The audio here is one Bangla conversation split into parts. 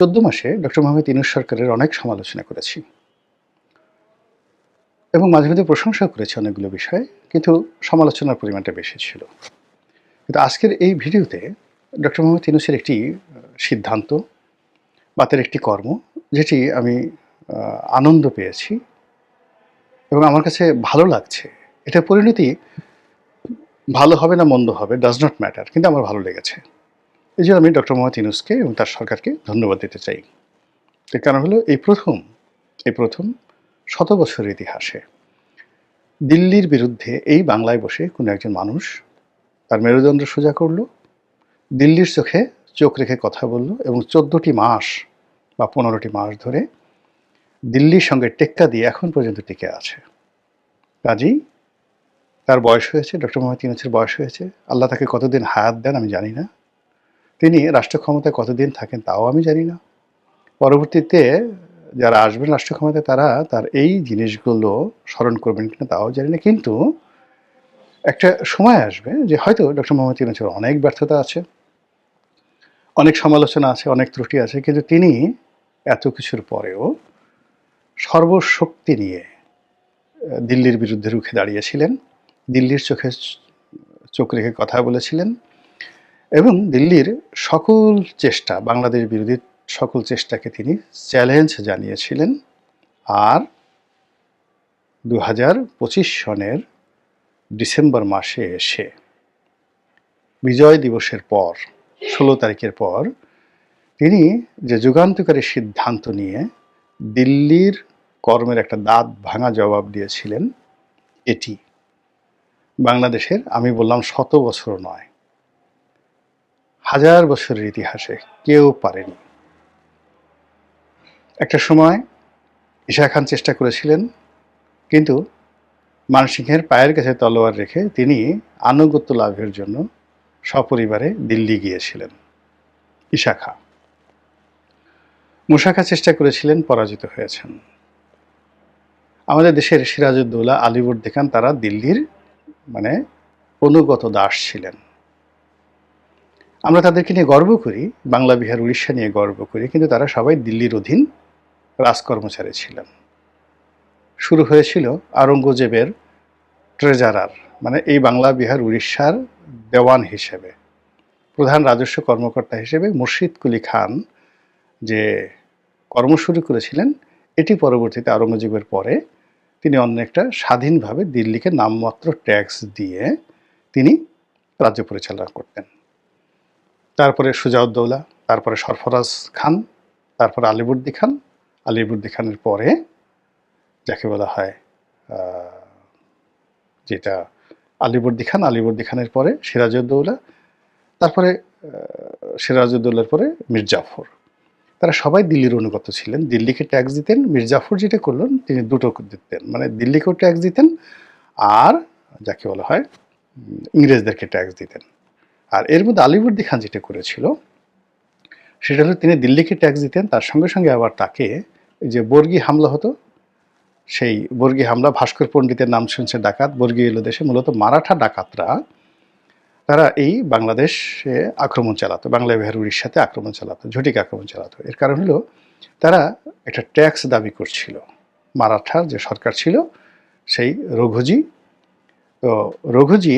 চোদ্দ মাসে ডক্টর মোহাম্মদ ইনুস সরকারের অনেক সমালোচনা করেছি। এবং মাঝে মাঝে প্রশংসা করেছি অনেকগুলো বিষয়ে, কিন্তু সমালোচনার পরিমাণটা বেশি ছিল। কিন্তু আজকের এই ভিডিওতে ডক্টর মোহাম্মদ ইনুসের একটি সিদ্ধান্ত বা তার একটি কর্ম, যেটি আমি আনন্দ পেয়েছি এবং আমার কাছে ভালো লাগছে। এটা পরিণতি ভালো হবে না মন্দ হবে ডাজ নট ম্যাটার কিন্তু আমার ভালো লেগেছে। এই জন্য আমি ডক্টর মোহাম্মদ ইনুসকে এবং তার সরকারকে ধন্যবাদ দিতে চাই। এর কারণ হলো, এই প্রথম এই প্রথম শত বছরের ইতিহাসে দিল্লির বিরুদ্ধে এই বাংলায় বসে কোনো একজন মানুষ তার মেরুদণ্ড সোজা করল, দিল্লির চোখে চোখ রেখে কথা বলল এবং চোদ্দোটি মাস বা পনেরোটি মাস ধরে দিল্লির সঙ্গে টেক্কা দিয়ে এখন পর্যন্ত টিকে আছে। কাজেই তার বয়স হয়েছে, ডক্টর মোহাম্মদ ইউনুসের বয়স হয়েছে। আল্লাহ তাকে কতদিন হায়াত দেন আমি জানি না। তিনি রাষ্ট্র ক্ষমতায় কতদিন থাকেন তাও আমি জানি না। পরবর্তীতে যারা আসবেন রাষ্ট্র ক্ষমতায় তারা তার এই জিনিসগুলো স্মরণ করবেন কিনা তাও জানি না। কিন্তু একটা সময় আসবে যে হয়তো ডক্টর মোহাম্মদ ইউনুসের অনেক ব্যর্থতা আছে, অনেক সমালোচনা আছে, অনেক ত্রুটি আছে, কিন্তু তিনি এত কিছুর পরেও সর্বশক্তি নিয়ে দিল্লির বিরুদ্ধে রুখে দাঁড়িয়েছিলেন, দিল্লির চোখে চোখ রেখে কথা বলেছিলেন এবং দিল্লির সকল চেষ্টা, বাংলাদেশ বিরোধী সকল চেষ্টাকে তিনি চ্যালেঞ্জ জানিয়েছিলেন। আর দু হাজার পঁচিশ সনের ডিসেম্বর মাসে এসে বিজয় দিবসের পর, ষোলো তারিখের পর তিনি যে যুগান্তকারী সিদ্ধান্ত নিয়ে দিল্লির কর্মের একটা দাঁত ভাঙা জবাব দিয়েছিলেন, এটি। বাংলাদেশের, আমি বললাম শত বছর নয় হাজার বছরের ইতিহাসে কেউ পারেনি। একটা সময় ঈশা খান চেষ্টা করেছিলেন, কিন্তু মানসিংহের পায়ের কাছে তলোয়ার রেখে তিনি আনুগত্য লাভের জন্য সপরিবারে দিল্লি গিয়েছিলেন, ঈশা খা মুশাখা চেষ্টা করেছিলেন, পরাজিত হয়েছেন। আমাদের দেশের সিরাজউদ্দৌলা আলিবর্দি খান তারা দিল্লির মানে অনুগত দাস ছিলেন। আমরা তাদেরকে নিয়ে গর্ব করি, বাংলা, বিহার, উড়িষ্যা নিয়ে গর্ব করি, কিন্তু তারা সবাই দিল্লির অধীন রাজকর্মচারী ছিলেন। শুরু হয়েছিল আওরঙ্গজেবের ট্রেজারার মানে এই বাংলা, বিহার, উড়িষ্যার দেওয়ান হিসেবে। প্রধান রাজস্ব কর্মকর্তা হিসেবে মুর্শিদ কুলি খান যে কর্ম শুরু করেছিলেন, এটি পরবর্তীতে আওরঙ্গজেবের পরে তিনি অন্য একটা স্বাধীনভাবে দিল্লিকে নামমাত্র ট্যাক্স দিয়ে তিনি রাজ্য পরিচালনা করতেন। তারপরে সুজাউদ্দৌলা, তারপরে সরফরাজ খান, তারপরে আলিবর্দি খান। আলিবর্দি খানের পরে যাকে বলা হয় যেটা আলিবর্দি খান, আলিবর্দি খানের পরে সিরাজউদ্দৌলা, তারপরে সিরাজউদ্দৌলার পরে মির্জাফর তারা সবাই দিল্লির অনুগত ছিলেন। দিল্লিকে ট্যাক্স দিতেন মির্জাফর যেটা করলেন, তিনি দুটো দিতেন। মানে দিল্লিকেও ট্যাক্স দিতেন আর যাকে বলা হয় ইংরেজদেরকে ট্যাক্স দিতেন। আর এর মধ্যে আলিবর্দি খান যেটা করেছিল, সেটা হলো তিনি দিল্লিকে ট্যাক্স দিতেন, তার সঙ্গে সঙ্গে আবার তাকে যে বর্গী হামলা হতো, সেই বর্গী হামলা, ভাস্কর পণ্ডিতের নাম শুনছে ডাকাত, বর্গী এলো দেশে, মূলত মারাঠা ডাকাতরা, তারা এই বাংলাদেশে আক্রমণ চালাতো বাংলা বিহার উড়িষ্যাতে আক্রমণ চালাতো, ঝটিক আক্রমণ চালাতো। এর কারণ হলো, তারা একটা ট্যাক্স দাবি করছিল। মারাঠার যে সরকার ছিল, সেই রঘুজি তো রঘুজি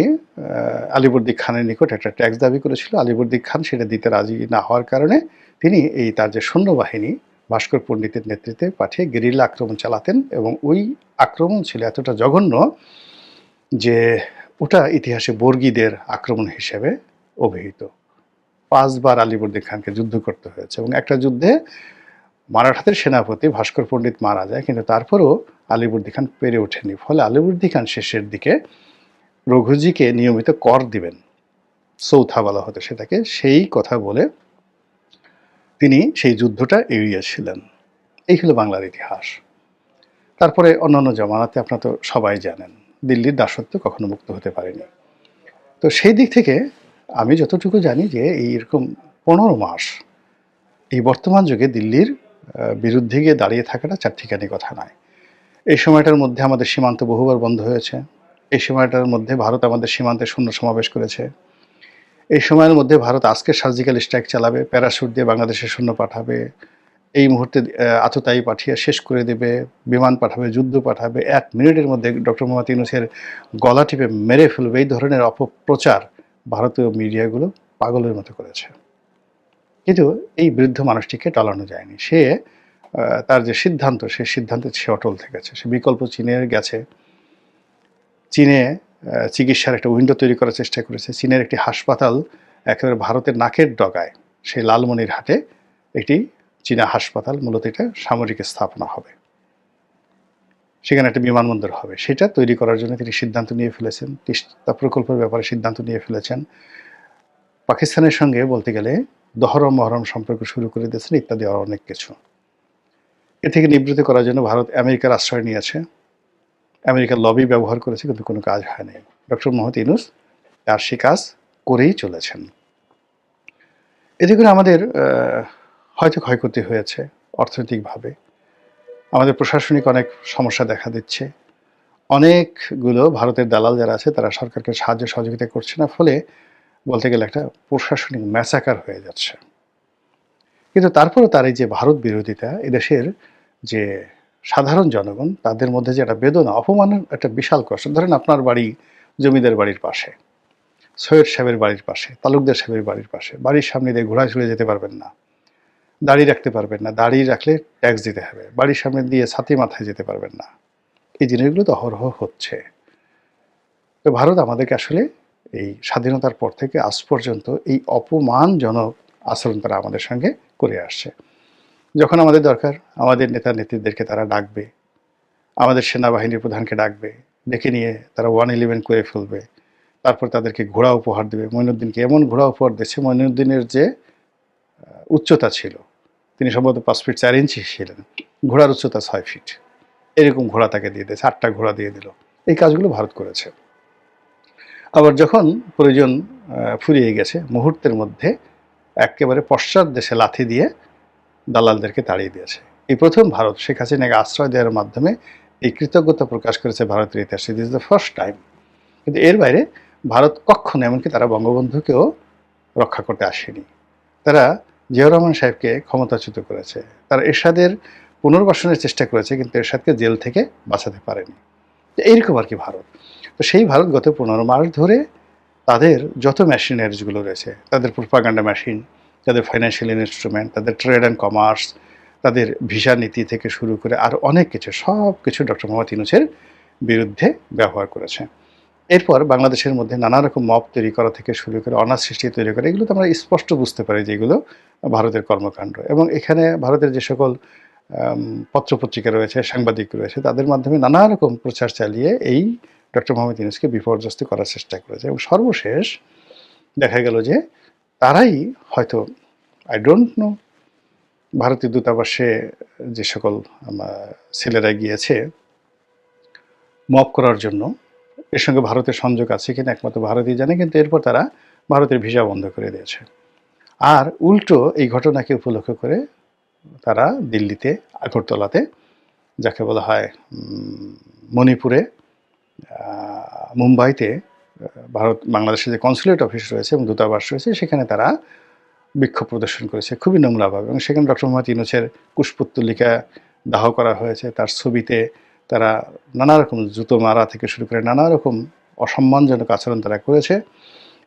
আলিবর্দি খানের নিকট একটা ট্যাক্স দাবি করেছিল। আলিবর্দি খান সেটা দিতে রাজি না হওয়ার কারণে তিনি এই তার যে সৈন্যবাহিনী, ভাস্কর পণ্ডিতের নেতৃত্বে পাঠিয়ে গেরিলা আক্রমণ চালাতেন এবং ওই আক্রমণ ছিল এতটা জঘন্য যে ওটা ইতিহাসে বর্গীদের আক্রমণ হিসেবে অভিহিত। পাঁচবার আলিবর্দি খানকে যুদ্ধ করতে হয়েছে এবং একটা যুদ্ধে মারাঠাদের সেনাপতি ভাস্কর পণ্ডিত মারা যায়, কিন্তু তারপরও আলিবর্দি খান পেরে ওঠেনি। ফলে আলিবর্দি খান শেষের দিকে রঘুজিকে নিয়মিত কর দিবেন। সৌথা বলা হতো সেটাকে সেই কথা বলে তিনি সেই যুদ্ধটা এড়িয়েছিলেন এই হলো বাংলার ইতিহাস। তারপরে অন্যান্য জমানাতে আপনারা তো সবাই জানেন, দিল্লির দাসত্ব কখনো মুক্ত হতে পারেনি। তো সেই দিক থেকে আমি যতটুকু জানি যে এই এরকম পনেরো মাস এই বর্তমান যুগে দিল্লির বিরুদ্ধে গিয়ে দাঁড়িয়ে থাকাটা চার ঠিকানি কথা নয়। এই সময়টার মধ্যে আমাদের সীমান্ত বহুবার বন্ধ হয়েছে। এই সময়টার মধ্যে ভারত আমাদের সীমান্তে শূন্য সমাবেশ করেছে। এই সময়ের মধ্যে ভারত আজকে সার্জিক্যাল স্ট্রাইক চালাবে প্যারাশুট দিয়ে বাংলাদেশের শূন্য পাঠাবে, এই মুহূর্তে আততায়ী পাঠিয়ে শেষ করে দেবে, বিমান পাঠাবে, যুদ্ধ পাঠাবে, এক মিনিটের মধ্যে ডক্টর মোহাম্মদ ইউনুসের গলা টিপে মেরে ফেলবে, এই ধরনের অপপ্রচার ভারতীয় মিডিয়াগুলো পাগলের মতো করেছে। কিন্তু এই বৃদ্ধ মানুষটিকে টলানো যায়নি। সে তার যে সিদ্ধান্ত সেই সিদ্ধান্তে সে অটল থেকেছে। সে বিকল্প চীনে গেছে। চীনে চিকিৎসার একটা উইন্ডো তৈরি করার চেষ্টা করেছে। চীনের একটি হাসপাতাল একেবারে ভারতের নাকের ডগায়, সেই লালমনির হাটে একটি চীনা হাসপাতাল, মূলত এটা সামরিক স্থাপনা হবে। সেখানে একটা বিমানবন্দর হবে। সেটা তৈরি করার জন্য তিনি সিদ্ধান্ত নিয়ে ফেলেছেন। তিস্তা প্রকল্পের ব্যাপারে সিদ্ধান্ত নিয়ে ফেলেছেন। পাকিস্তানের সঙ্গে বলতে গেলে দহরম, মহরম সম্পর্ক শুরু করে দিয়েছেন ইত্যাদি আরও অনেক কিছু। এ থেকে নিবৃত্ত করার জন্য ভারত আমেরিকার আশ্রয় নিয়েছে। আমেরিকার লবি ব্যবহার করেছে, কিন্তু কোনো কাজ হয়নি। ডক্টর মোহাম্মদ ইনুস তার সে কাজ করেই চলেছেন। এতে করে আমাদের হয়তো ক্ষয়ক্ষতি হয়েছে অর্থনৈতিকভাবে। আমাদের প্রশাসনিক অনেক সমস্যা দেখা দিচ্ছে। অনেকগুলো ভারতের দালাল যারা আছে, তারা সরকারকে সাহায্য সহযোগিতা করছে না, ফলে বলতে গেলে একটা প্রশাসনিক ম্যাসাকার হয়ে যাচ্ছে। কিন্তু তারপরে তার এই যে ভারত বিরোধিতা, এদেশের যে সাধারণ জনগণ, তাদের মধ্যে যে একটা বেদনা, অপমানের একটা বিশাল কষ্ট। ধরেন আপনার বাড়ি জমিদার বাড়ির পাশে, সৈয়দ সাহেবের বাড়ির পাশে, তালুকদার সাহেবের বাড়ির পাশে, বাড়ির সামনে দিয়ে ঘোড়া চলে যেতে পারবেন না, দাড়ি রাখতে পারবেন না, দাড়ি রাখলে ট্যাক্স দিতে হবে, বাড়ির সামনে দিয়ে ছাতি মাথায় যেতে পারবেন না। এই জিনিসগুলো তো অহরহ হচ্ছে। তো ভারত আমাদেরকে আসলে এই স্বাধীনতার পর থেকে আজ পর্যন্ত এই অপমানজনক আচরণ তারা আমাদের সঙ্গে করে আসছে। যখন আমাদের দরকার, আমাদের নেতা নেত্রীদেরকে তারা ডাকবে, আমাদের সেনাবাহিনীর প্রধানকে ডাকবে, ডেকে নিয়ে তারা ওয়ান ইলেভেন করে ফেলবে, তারপর তাদেরকে ঘোড়া উপহার দেবে। মঈনুদ্দিনকে এমন ঘোড়া উপহার দিচ্ছে মঈনুদ্দিনের যে উচ্চতা ছিল, তিনি সম্ভবত পাঁচ ফিট চার ইঞ্চি ছিলেন, ঘোড়ার উচ্চতা ছয় ফিট। এরকম ঘোড়া তাকে দিয়ে দিয়েছে, আটটা ঘোড়া দিয়ে দিল। এই কাজগুলো ভারত করেছে। আবার যখন প্রয়োজন ফুরিয়ে গেছে, মুহূর্তের মধ্যে একেবারে পশ্চাৎ দেশে লাথি দিয়ে দালালদেরকে তাড়িয়ে দিয়েছে। এই প্রথম ভারত শেখ হাসিনাকে আশ্রয় দেওয়ার মাধ্যমে এই কৃতজ্ঞতা প্রকাশ করেছে ভারতের ইতিহাসে। দিস দ্য ফার্স্ট টাইম কিন্তু এর বাইরে ভারত কখনো, এমনকি তারা বঙ্গবন্ধুকেও রক্ষা করতে আসেনি। তারা জিয়াউর রহমান সাহেবকে ক্ষমতাচ্যুত করেছে। তারা এরশাদের পুনর্বাসনের চেষ্টা করেছে, কিন্তু এরশাদকে জেল থেকে বাঁচাতে পারেনি। এইরকম আর কি ভারত। তো সেই ভারত গত পনেরো মাস ধরে তাদের যত মেশিনারিজগুলো রয়েছে, তাদের প্রোপাগান্ডা মেশিন তাদের ফাইন্যান্সিয়াল ইনস্ট্রুমেন্ট তাদের ট্রেড অ্যান্ড কমার্স তাদের ভিসা নীতি থেকে শুরু করে আর অনেক কিছু, সব কিছু ডক্টর মোহাম্মদ ইউনুসের বিরুদ্ধে ব্যবহার করেছে। এরপর বাংলাদেশের মধ্যে নানা রকম মপ তৈরি করা থেকে শুরু করে অনার সৃষ্টি তৈরি করা, এগুলো তো আমরা স্পষ্ট বুঝতে পারি যে এগুলো ভারতের কর্মকাণ্ড। এবং এখানে ভারতের যে সকল পত্রপত্রিকা রয়েছে, সাংবাদিক রয়েছে, তাদের মাধ্যমে নানা রকম প্রচার চালিয়ে এই ডক্টর মোহাম্মদ ইউনুসকে বিপর্যস্ত করার চেষ্টা করেছে। এবং সর্বশেষ দেখা গেল যে তারাই হয়তো আই ডোন্ট নো ভারতীয় দূতাবাসে যে সকল ছেলেরা গিয়েছে মপ করার জন্য, এর সঙ্গে ভারতের সংযোগ আছে কিনা একমাত্র ভারতই জানে, কিন্তু এরপর তারা ভারতের ভিসা বন্ধ করে দিয়েছে। আর উল্টো এই ঘটনাকে উপলক্ষ করে তারা দিল্লিতে, আগরতলাতে, যাকে বলা হয় মণিপুরে মুম্বাইতে ভারত বাংলাদেশের যে কনসুলেট অফিস রয়েছে এবং দূতাবাস রয়েছে, সেখানে তারা বিক্ষোভ প্রদর্শন করেছে খুবই নোংরাভাবে এবং সেখানে ডক্টর মোহাম্মদ ইউনুসের পুষ্পোত্তলিকা দাহ করা হয়েছে। তার ছবিতে তারা নানা রকম জুতো মারা থেকে শুরু করে নানা রকম অসম্মানজনক আচরণ তারা করেছে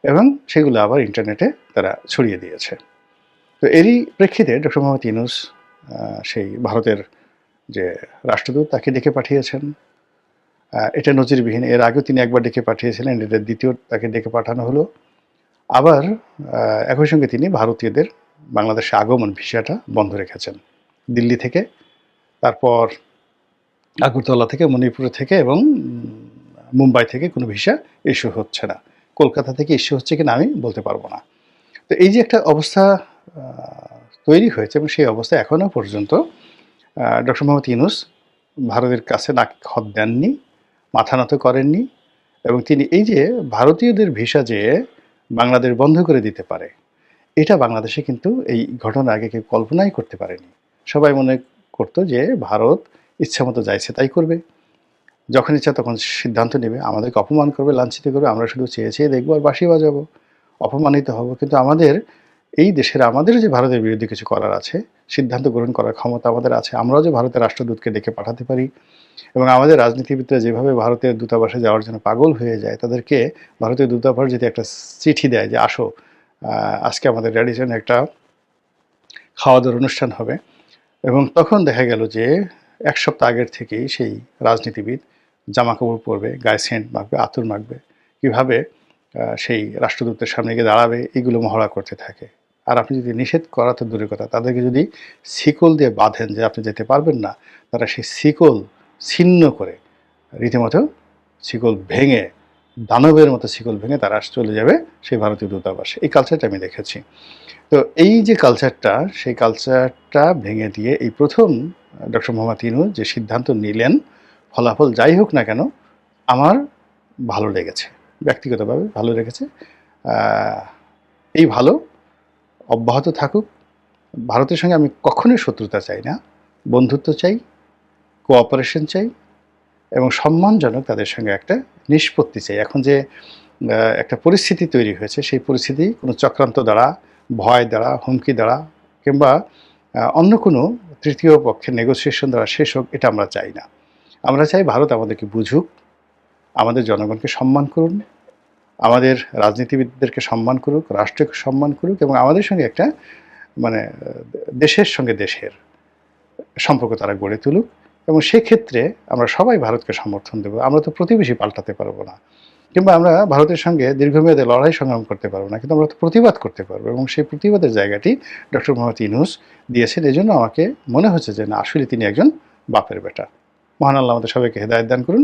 এবং সেগুলো আবার ইন্টারনেটে তারা ছড়িয়ে দিয়েছে। তো এরই প্রেক্ষিতে ডক্টর মোহাম্মদ ইউনুস সেই ভারতের যে রাষ্ট্রদূত, তাকে ডেকে পাঠিয়েছেন। এটা নজিরবিহীন। এর আগেও তিনি একবার ডেকে পাঠিয়েছিলেন, এটা দ্বিতীয় তাকে ডেকে পাঠানো হলো। আবার একই সঙ্গে তিনি ভারতীয়দের বাংলাদেশে আগমন ভিসাটা বন্ধ রেখেছেন। দিল্লি থেকে, তারপর আগরতলা থেকে, মণিপুর থেকে এবং মুম্বাই থেকে কোনো ভিসা ইস্যু হচ্ছে না। কলকাতা থেকে ইস্যু হচ্ছে কিনা আমি বলতে পারব না। তো এই যে একটা অবস্থা তৈরি হয়েছে এবং সেই অবস্থা এখনও পর্যন্ত ডক্টর মোহাম্মদ ইউনুস ভারতের কাছে নাক হদ দেননি। মাথা নত করেননি এবং তিনি এই যে ভারতীয়দের ভিসা যে বাংলাদেশ বন্ধ করে দিতে পারে, এটা বাংলাদেশে কিন্তু এই ঘটনা আগে কেউ কল্পনাই করতে পারেনি। সবাই মনে করতো যে ভারত ইচ্ছামতো যাইছে তাই করবে। যখন ইচ্ছা তখন সিদ্ধান্ত নেবে, আমাদেরকে অপমান করবে, লাঞ্ছিত করবে, আমরা শুধু চেয়ে চেয়ে দেখব আর বাসি বাজাবো। অপমানিত হব। কিন্তু আমাদের এই দেশের আমাদের যে ভারতের বিরুদ্ধে কিছু করার আছে, সিদ্ধান্ত গ্রহণ করার ক্ষমতা আমাদের আছে, আমরাও যে ভারতের রাষ্ট্রদূতকে ডেকে পাঠাতে পারি এবং আমাদের রাজনীতিবিদরা যেভাবে ভারতের দূতাবাসে যাওয়ার জন্য পাগল হয়ে যায়, তাদেরকে ভারতীয় দূতাবাস যদি একটা চিঠি দেয় যে আসো আজকে আমাদের র্যাডিসনে একটা খাওয়া দাওয়ার অনুষ্ঠান হবে এবং তখন দেখা গেল যে এক সপ্তাহ আগের থেকেই সেই রাজনীতিবিদ জামা কাপড় পরবে, গায়ে সেন্ট মাখবে, আতর মাখবে, কীভাবে সেই রাষ্ট্রদূতের সামনে গিয়ে দাঁড়াবে, এগুলো মহড়া করতে থাকে। আর আপনি যদি নিষেধ করা তো দূরের কথা, তাদেরকে যদি শিকল দিয়ে বাঁধেন যে আপনি যেতে পারবেন না, তারা সেই শিকল ছিন্ন করে রীতিমতো শিকল ভেঙে, দানবের মতো শিকল ভেঙে তারা চলে যাবে সেই ভারতীয় দূতাবাসে। এই কালচারটা আমি দেখেছি। তো এই যে কালচারটা সেই কালচারটা ভেঙে দিয়ে এই প্রথম ডক্টর মোহাম্মদ ইনুজ যে সিদ্ধান্ত নিলেন, ফলাফল যাই হোক না কেন, আমার ভালো লেগেছে। ব্যক্তিগতভাবে ভালো লেগেছে। এই ভালো অব্যাহত থাকুক। ভারতের সঙ্গে আমি কখনোই শত্রুতা চাই না। বন্ধুত্ব চাই কোঅপারেশন চাই এবং সম্মানজনক তাদের সঙ্গে একটা নিষ্পত্তি চাই। এখন যে একটা পরিস্থিতি তৈরি হয়েছে, সেই পরিস্থিতি কোনো চক্রান্ত দ্বারা, ভয় দ্বারা, হুমকি দ্বারা কিংবা অন্য কোনো তৃতীয় পক্ষের নেগোসিয়েশন দ্বারা শেষ হোক, এটা আমরা চাই না। আমরা চাই ভারত আমাদেরকে বুঝুক, আমাদের জনগণকে সম্মান করুন। আমাদের রাজনীতিবিদদেরকে সম্মান করুক, রাষ্ট্রকে সম্মান করুক এবং আমাদের সঙ্গে একটা মানে দেশের সঙ্গে দেশের সম্পর্ক তারা গড়ে তুলুক এবং সেক্ষেত্রে আমরা সবাই ভারতকে সমর্থন দেবো। আমরা তো প্রতিবেশী পাল্টাতে পারব না। কিংবা আমরা ভারতের সঙ্গে দীর্ঘমেয়াদে লড়াই সংগ্রাম করতে পারব না, কিন্তু আমরা তো প্রতিবাদ করতে পারব এবং সেই প্রতিবাদের জায়গাটি ডক্টর মোহাম্মদ ইনুস দিয়েছেন। এই জন্য আমাকে মনে হচ্ছে যে না, আসলে তিনি একজন বাপের বেটা। মহান আল্লাহ আমাদের সবাইকে হেদায়ত দান করুন।